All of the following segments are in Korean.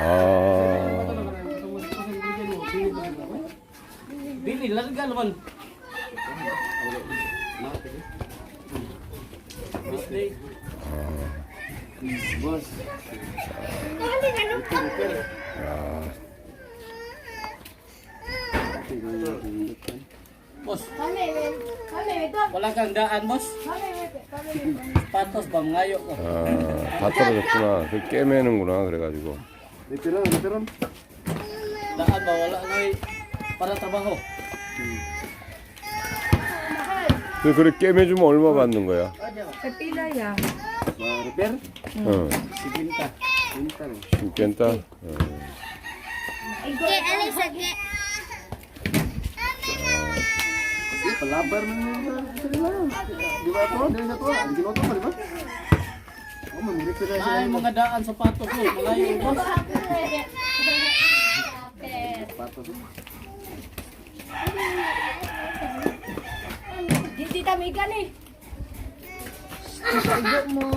아, Dili, lang ka naman. Boss. Boss, wala kang daan, boss. Patos ba ngayo ko? 아, 다 떨어졌구나. 그 깨매는구나. 그래가지고. Veteran, veteran. Daan ba wala ngay para trabaho? 그 그래 깨매주면 얼마 받는 거야? Pila ya. Sa repair? 응. Siginta. Pinta rin. 괜찮다. 응. Eh, palabar na yun sa kanila. Di ba ito? Dahil sa ito, di ba? Oh, mag-repair na siya. Ay, mga daan sa patos mo. Malayo. Patos. Hindi tamigan eh. Igo mo.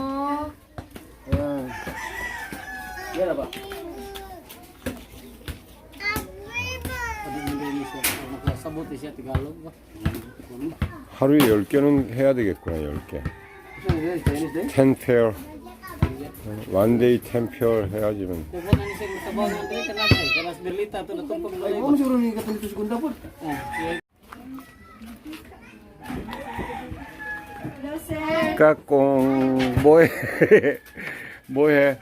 Yan na ba? Ba? 하루에 10개는 해야 되겠구나. 10개. Saan yan? Chinese din? 10 pair. One day 10 pair 해야지만. Kaya na ni siya matabang ang dili talaga eh. Kanas berlita to na tumpag Ay, malayo. kung siguro ni katulito segunda po. Oh, sige. 까꿍 뭐해? 뭐해?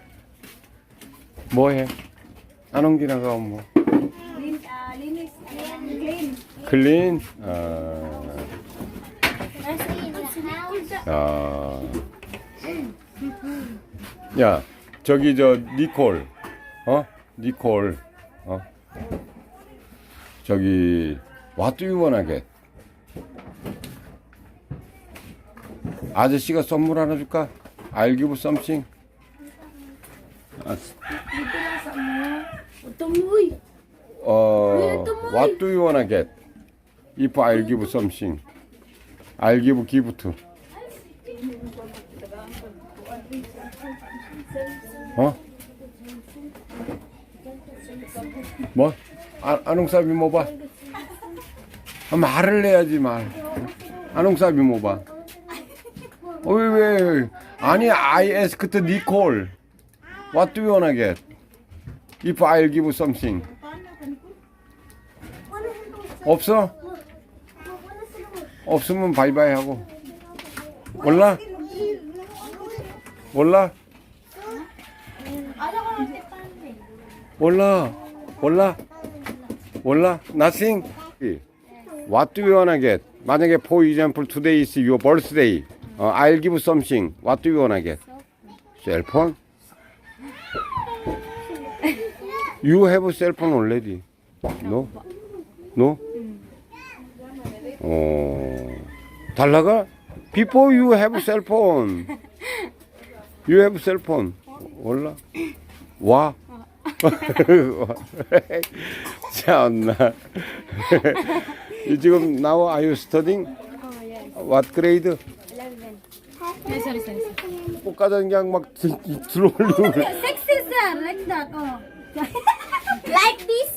뭐해? 안 옮기나가 뭐? Ah, linis. Clean. 클린? 아, 아. 야, 저기 저 니콜, 어? 니콜, 어? 저기 what do you wanna get? 아저씨가 선물 하나 줄까? I'll give something. 아, mo. Tumuy. 어, what do you wanna get? If I'll give something. I'll give gift. 어? 뭐? 아, 아농사비 뭐 봐? 아, 말을 해야지 말. 아농사비 뭐 봐? 어, 왜, 왜? 아니, I asked Nicole. What do you wanna get? If I'll give you something. 없어? 없으면 바이바이 하고. 몰라? 몰라? 몰라? 몰라? 몰라? Nothing? What do you wanna get? 만약에 for example today is your birthday. 어, I'll give something. What do you wanna get? Cell phone? You have a cell phone already. No? No? 어, 달라가? Before you have cell phone. You have cell phone. 몰라? 와. 참나. 지금 now are you studying? What grade? Yes, sorry, sorry. sorry. 꽃가장 그냥 막 들- 들어올리고 그래. Sexy sir, like that. Oh. like this?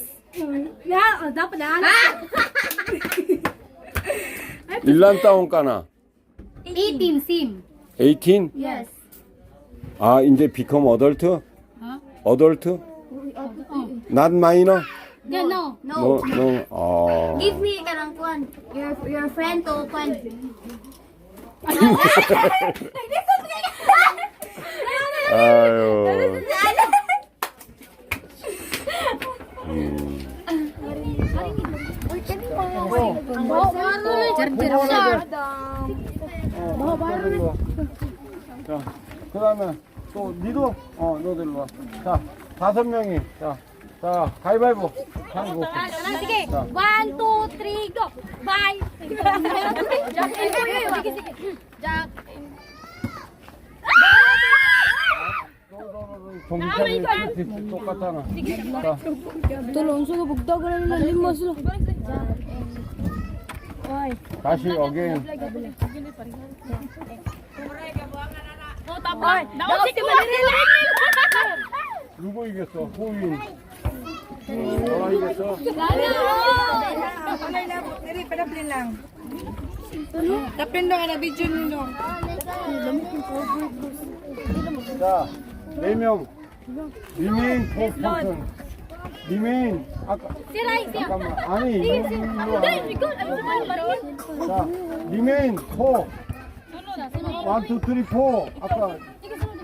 Yeah, oh, dapat na. 일란 다운 까나. 18 sim. 18? Yes. 아, 이제 become adult? adult? Not minor? Yeah, no. No, no. 아. Give me karang kuan. Your your friend to kuan. 아유. 자, 그 다음에 또 니도 어 일로 와. 자, 다섯 명이 자, 자 가위바위보. 가위바위보. Sige. 자. One, two, three, go. Bye. Jack, sige, sige. Jack. 정비차는 똑같잖아. 자, sa bugtag na nila lima sila. 다시 again. Oh, tapos. 누구 이겼어? 호인. 너가 이겼어? Dili, padaplin lang. Taplin dong, ada video ni dong. 자, 네 명. 리메인 포 퍼슨. 리메인. 아까 잠깐만. 아니, 이거. 자, 리메인 포. 원, 투, 쓰리, 포. 아까.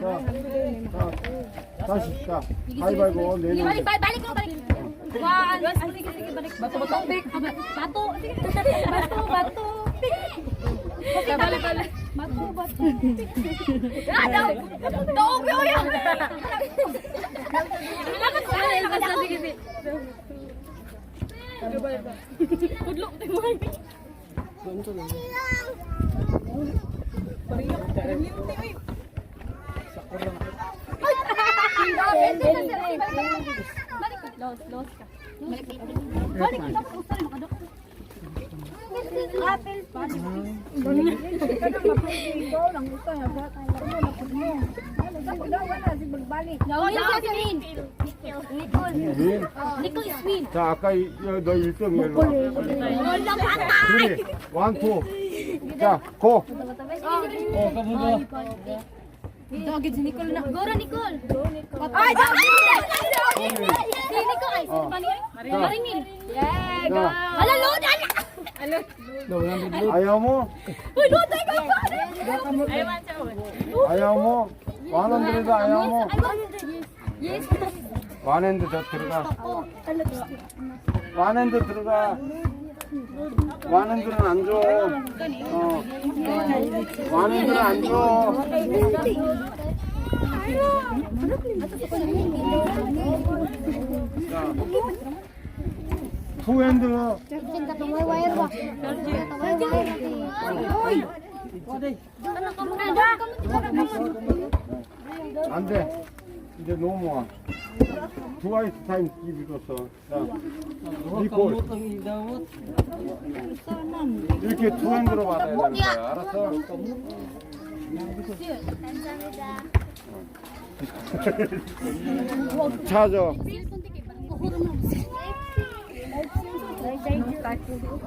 자, 자, 다시. 자, 가위바위보. 네 명. Balik, balik, balik, balik. One, sige, sige, balik. Bato, bato, pick. Bato, sige. Bato, bato, pick. Okay, balik, balik. Bato, bato, pick. Ah, daw. Daw, ubi, ubi. Lakas na, lakas na, sige, sige. Kudlok, Timay. Los, los ka. Balik ka dapat usay makadok. Apple pa. No, yung si Min. Nicole. 민. Nicole is Min. 자, 아까 이- 여- 너 1등 일로 와. Wala pa ata. 둘이. 원, 투. 자, 고. Oh, kamu ba? Dogit Nicole. Ay, dogit! Si Nicole ay si Maringil. Maringil. Yeah, go. Wala load ala. ayaw mo? Uy, load ay ka pa. ayaw mo? 완원들에도 ayaw mo? Yes. 완핸드 저 들어가. Oh, 완핸드 들어가. 완핸드는 안 줘. 어. 완핸드는 안 줘. 자. 투핸드. 안 돼. 이제 너무 와. 트와이스 타임. 자. 니콜. 이렇게 투핸드로 받아야 되는 거야. 알았어? 찾아.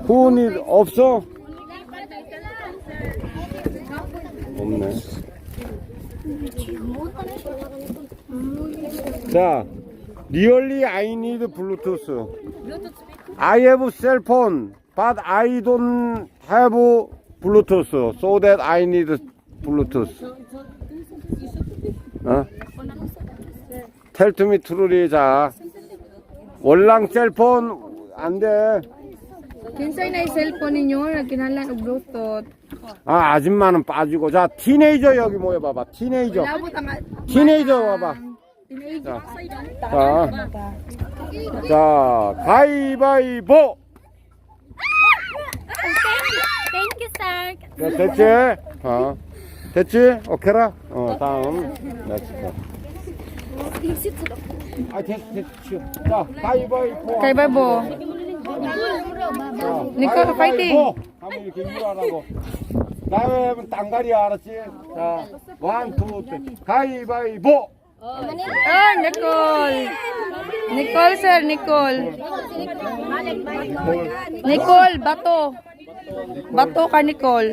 후원이 없어? 없네. 자, really I need Bluetooth. I have cell phone, but I don't have Bluetooth, so that I need Bluetooth. 어? Tell to me truly, 자. 월랑 셀폰 안 돼. Kinsay na cellphone ninyo, nagkinalan og Bluetooth. 아, 아줌마는 빠지고. 자, 티네이저 여기 모여봐봐. 티네이저. Labot ang 티네이저 와봐. 자, 자, 자, 가위바위보. Thank you, sir. 자, 됐지? 어, 됐지? 오케라? 어, 다음. 넥스트. 아, 됐, 됐지. 자, 가위바위보. 자, 니콜, 파이팅! 가위바위보. 한번 이렇게 일어나고. 다음은 땅갈이야, 알았지? 자, 원, 투. 가위바위보. Oh, ah, Nicole. Nicole, sir. Nicole. Nicole, bato. Bato ka, Nicole.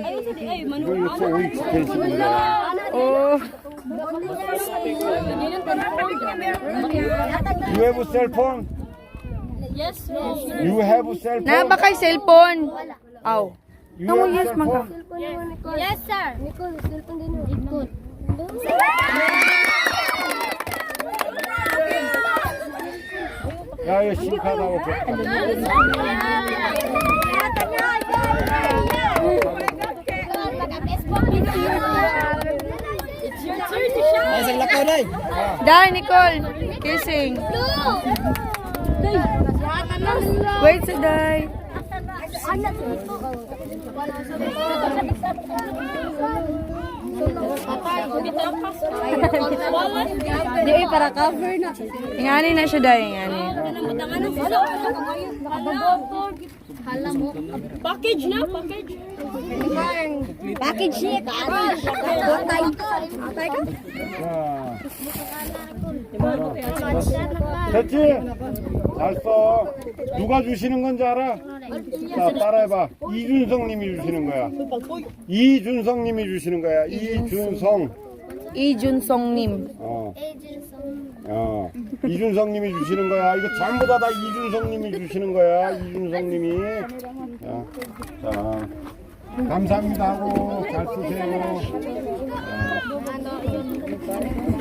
Oh. You have a cell phone? Yes, no. You have a cell phone? Na kay cellphone? Wala. Aw. You have yes, cell phone? Yes, sir. Nicole, cellphone din. Nicole. Nicole. 야, 이거 심각하다고. Ay, sa lakaw day. Dai, Nicole. Kissing. Wait, sa Dai. Di, para cover na. Ingani na siya, Dai. Ingani. Package na, package. Package niya, kaano. Atay. Atay ka. 자, 됐지? 잘 써. 누가 주시는 건지 알아? 자, 따라해봐. 이준성 님이 주시는 거야. 이준성 님이 주시는 거야. 이준성. 이준성님. 어. 어. 이준성 님이 주시는 거야. 이거 전부 다 다 이준성 님이 주시는 거야. 이준성 님이. 자, 자. 감사합니다 하고 잘 쓰세요. 자,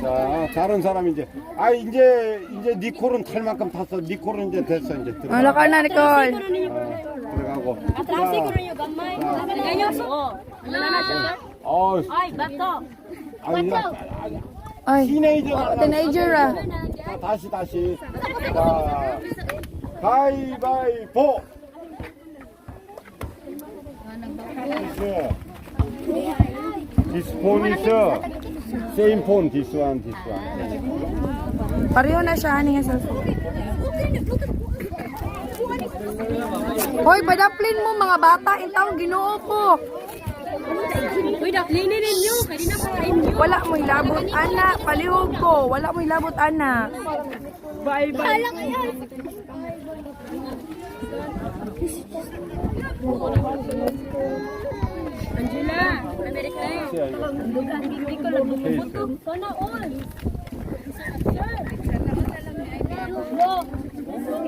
자, 다른 사람 이제. 아, 이제, 이제 니콜은 탈 만큼 탔어. 니콜은 이제 됐어. 이제 들어가. Ano ka na, Nicole? 어, 들어가고. 자, Ganyan so. Wala na siya. 어, Ay, bato. 아, 이제 Ay, 티네이저. oh, teenager ah. 자, 다시, 다시. 자, 가위바위보. Is uh, same phone. This one, this one. Pareho na siya, hani nga cellphone. Hoy, badaplin mo mga bata, intang ginoo ko. Uy, daklinin ninyo. Kaya na pa inyo. Wala mo ilabot, ana. Palihog ko. Wala mo ilabot, ana. Angela, na yun. siya, 이거. Hindi ko lang bumubuto. Sana all.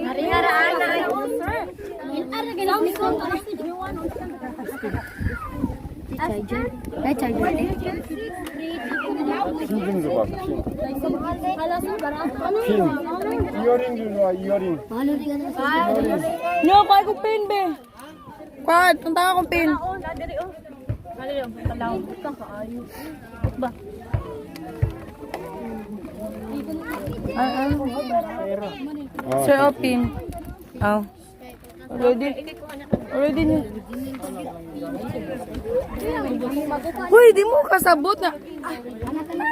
Hari-hari ana. Sir. Inara ganun ko. Charger? Ay, charger. 핀좀 줘봐. 핀. Ano 핀. 이어링 좀 줘봐. 이어링. No, kuha ko pin, be. Kuha, punta ka kong pin. Ah, ah. 어, Sir, oh, pin. Oh. Already? Already niya. Uy, di mo kasabot na.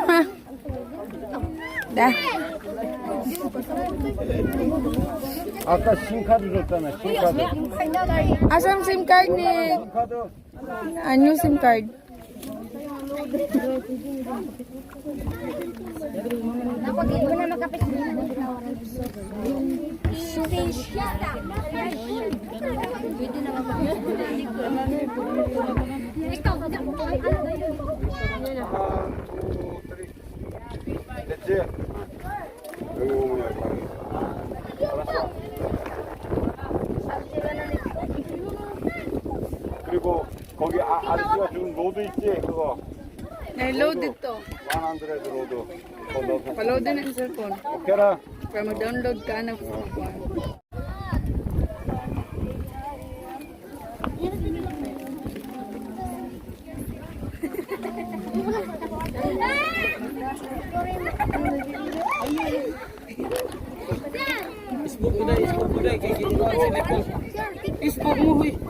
Ah. Dah. 아까 신카드 줬잖아. 신카드. Asam SIM card ni? 신카드. Ah, new SIM card. 됐지? 여기 오면 여기. 알았어. 그리고 거기 아, 아저씨가 준 로드 있지? 그거. Na-load dito. 100 로드. 그거 넣어서. Pa-load na sa cellphone. 오케이라. Para mag-download ka ng cellphone. Facebook ko na, Facebook ko na. Kaya ginawa ko sa Nepal. Facebook mo, huy.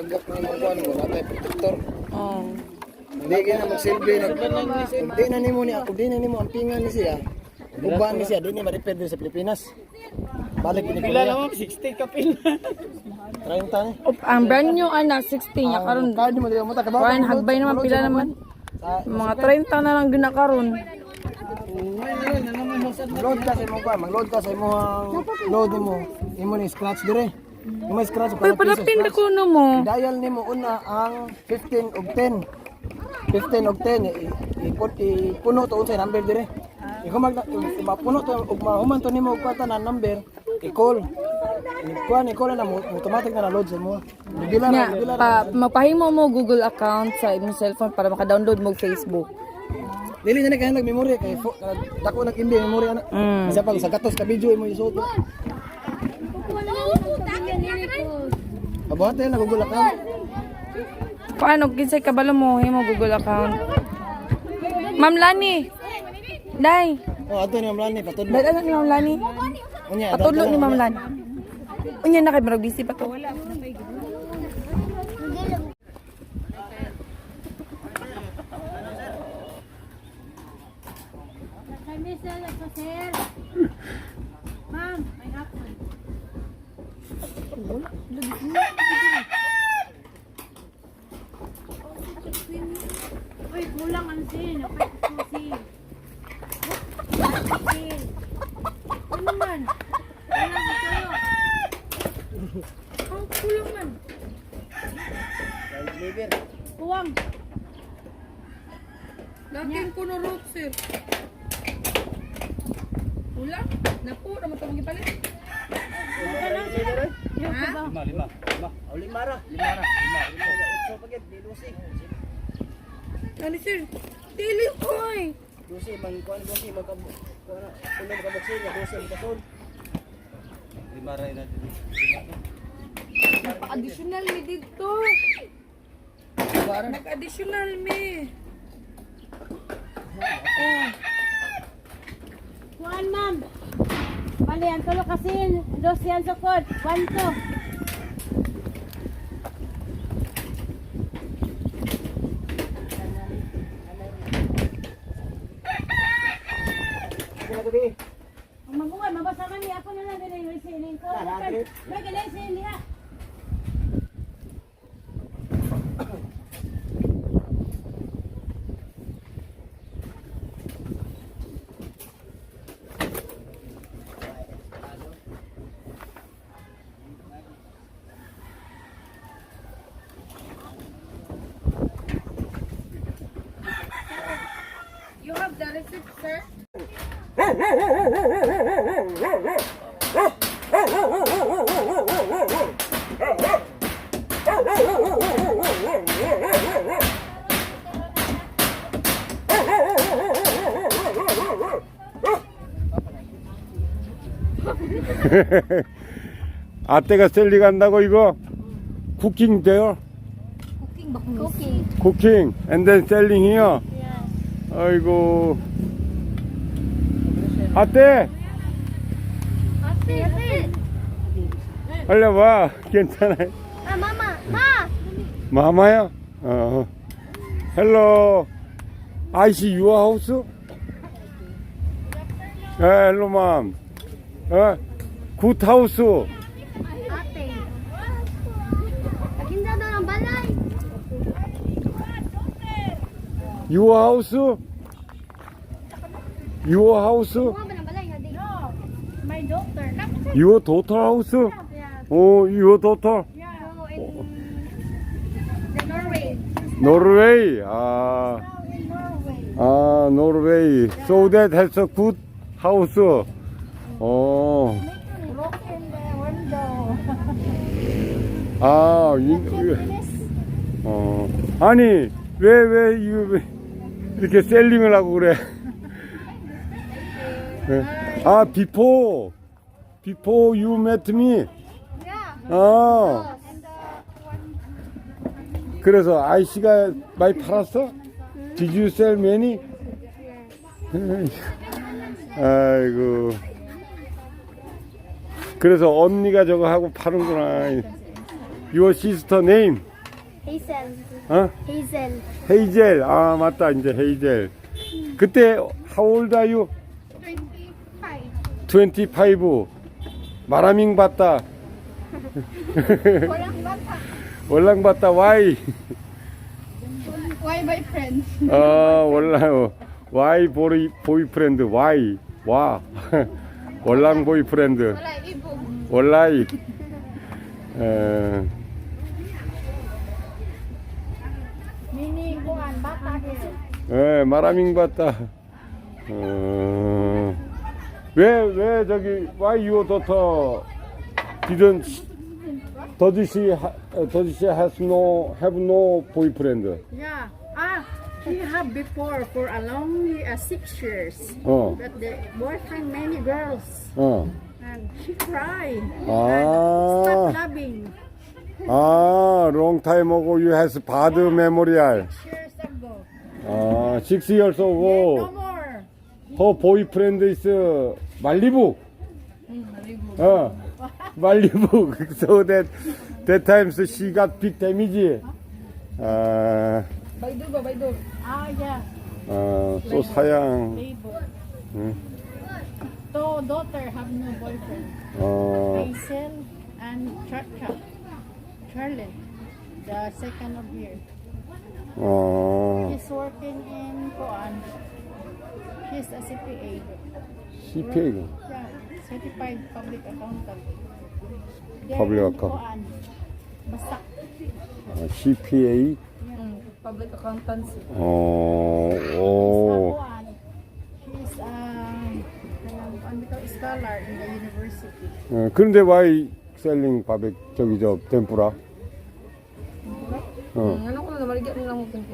Mga tagak ng mga kuwan mo, natay protector. Oh. Hindi kaya na magsilbi. Hindi na nimo ni ako, di na nimo ang pingan ni siya. Bubaan ni siya, di ni ma-repair din sa Pilipinas. Balik ni Pila naman, 60 ka pila. 30 ni. Op, ang brand new ana 60 nya karon. Kaya di mo di mo ta kabaw. Kuan hagbay naman pila naman. Mga 30 na lang gina karon. Load ka sa imo pa, mag-load ka sa imo load nimo. Imo ni scratch dire. Imo scratch Uy, palapin na kuno mo. Dial nimo una ang 15 og 10. 15 og 10 i- i- i- ipuno to unsay number dire. Ikaw mag mapuno to ug mahuman to nimo og kwata na number, i-call. Kuan i-call na mo automatic na na-load sa mo. Nya, na regular. pa mapahimo mo Google account sa imong cellphone para maka-download mo og Facebook. Dili na nag-memory kay fo- dako nag-imbi memory ana. Mm. Isa pag sa gatos ka video imo isuot. Pabuhat na Google account. Paano, kinsay kabalo mo, himo Google account. Ma'am Lani. Day. Oh, ato ni Ma'am Lani, patudlo. Dala ni Ma'am Lani. Unya, Patudlo ni Ma'am Lani. Unya na kay marag busy pa to. Kami sa sir. Uy, kulang ang sin. Kapag susi. Kapag Ano man? Ano man kayo? Ang Kuwang. Dating ko na root, sir. Kulang? Napo, naman ito magipalit. Ano ka sir? Lima, lima. Lima. Oh, lima ra. Lima ra. Lima. Ito pa gid dilusi. Ani sir. Dili oy. Lusi man kuan lusi man ka kuan kuno ano, ka boksi niya lusi ka ton. Lima ra ina dili. Additional mi dito. Nag additional mi. Oh. One ma'am. Bali, ang tulo kasi, dos yan sa kod. 아떼가 셀리 간다고 이거 쿠킹 돼요? Cooking. 쿠킹 and then selling here. 아이고. 아떼 ate. 빨리 와 괜찮아요. Ah, mama. Ma! 마마야? 어. 헬로. 아이시 유어 하우스? 예, 헬로 맘. 어? 굿 하우스. Ate. Pakinda daw ng balay. 유어 도터 하우스? 오, 유어 도터. 노르웨이. 아. 아, 노르웨이. So that has a good house. 어. 아, 이, 어. 아니, 왜, 왜, 이거, 왜, 이렇게 셀링을 하고 그래? 네. 아, before. Before you met me. 아, uh, 그래서 아이씨가 많이 팔았어? Did you sell many? 아이고. 그래서 언니가 저거 하고 파는구나. Your sister name? Hazel. 어? Hazel. 헤이젤. 아, 맞다. 이제 헤이젤. 그때 how old are you? 25. 25. 마라밍 봤다. Walang bata. 월랑 봤다. Why? Why my friend? 아, 월랑 why 보이 보이프렌드 why? 와. 월랑 보이프렌드. Wala, ibog. 월라이. 에, Mini, kuhan, bata kasi. 에, 마라밍 봤다. 어, 왜, 왜 저기 why your daughter didn't does she ha, does she has no have no boyfriend? Yeah. Ah, he have before for a long uh, six years. 어, But the boyfriend many girls 어. and she cry. 아. Stop loving. 아, long time ago you has bad memorial. Years ago. 아, six years No ago. more. her boyfriend is 말리부. 어, 말리부. so that that times she got big damage. 아, Ah, yeah. 어, 또 사양. Labor. Hmm. So daughter have no boyfriend. 어, Hazel and Char Charlotte, the second of year. 어, She's working in Koan. She's a CPA. CPA. Yeah, certified public accountant. They're Public in account. Koan. Basak. 어, CPA. Public accountancy. 어, Sa 오, Koan. She's um, um, ano scholar in the university. 어, 그런데 why selling 바베 저기 저 덴푸라? 어, Ano ko na maligyan nila mo kung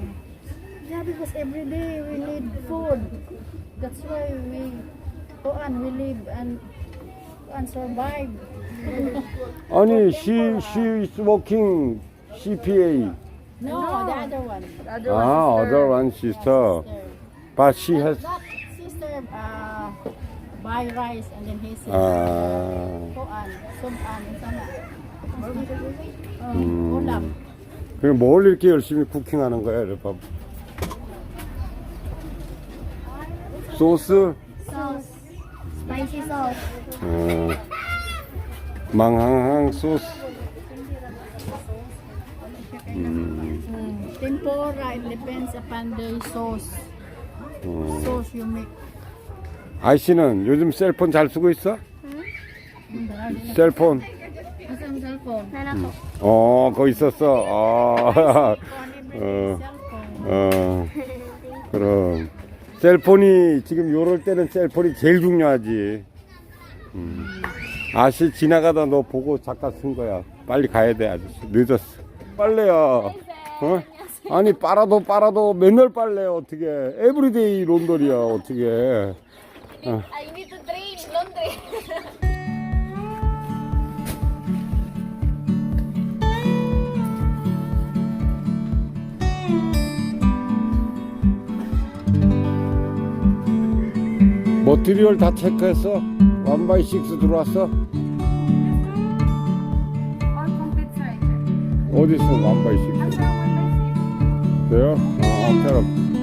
Yeah, because every day we need food. That's why we Koan, we live and and survive. 아니 she she is working CPA. No, the other one. 아, other one sister. Sister. But she has That sister uh, buy rice and then he said, 아, Koan, suman, sana. Uh, 음. ulam. 그럼 뭘 이렇게 열심히 쿠킹하는 거야, 이래봐. 소스, Sauce. Spicy sauce. 어, 망항항 소스. 음, Tempura, it depends upon the sauce. 음. Sauce you make. 아이씨는 요즘 셀폰 잘 쓰고 있어? 셀폰. Cellphone? Nana ko. 어, 거기 있었어. 아, 어, cellphone. 어, 그럼. 셀폰이, 지금 요럴 때는 셀폰이 제일 중요하지. 음. 아씨, 지나가다 너 보고 잠깐 쓴 거야. 빨리 가야 돼, 아저씨. 늦었어. 빨래야. 어? 아니, 빨아도 빨아도 맨날 빨래, 어떻게. 에브리데이 론더리야, 어떻게. I need to train laundry. 머티리얼 다 체크했어? 원바이 식스 들어왔어? All complete sir. 어디 있어, 원바이 식스? 돼요? 아, 그럼.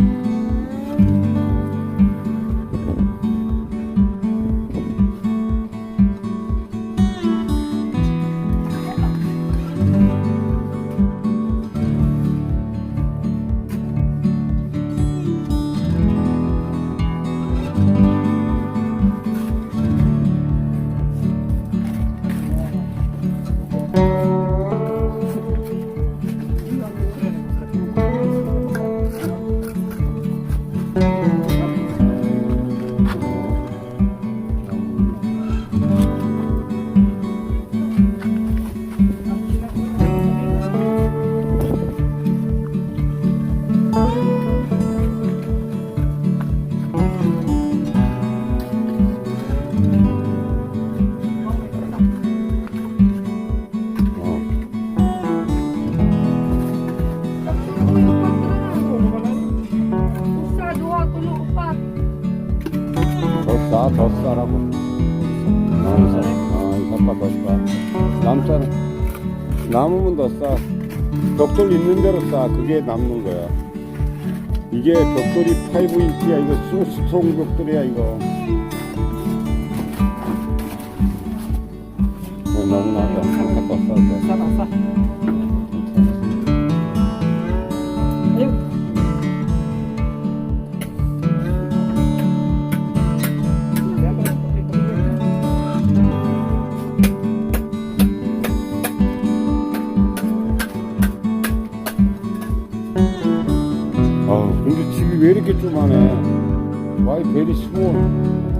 대로 싸. 그게 남는 거야. 이게 벽돌이 5인치야. 이거 소스트롱 벽돌이야, 이거. 어, 너무 나다. 더 싸, 더 싸. 이렇게 조만해? Why very small?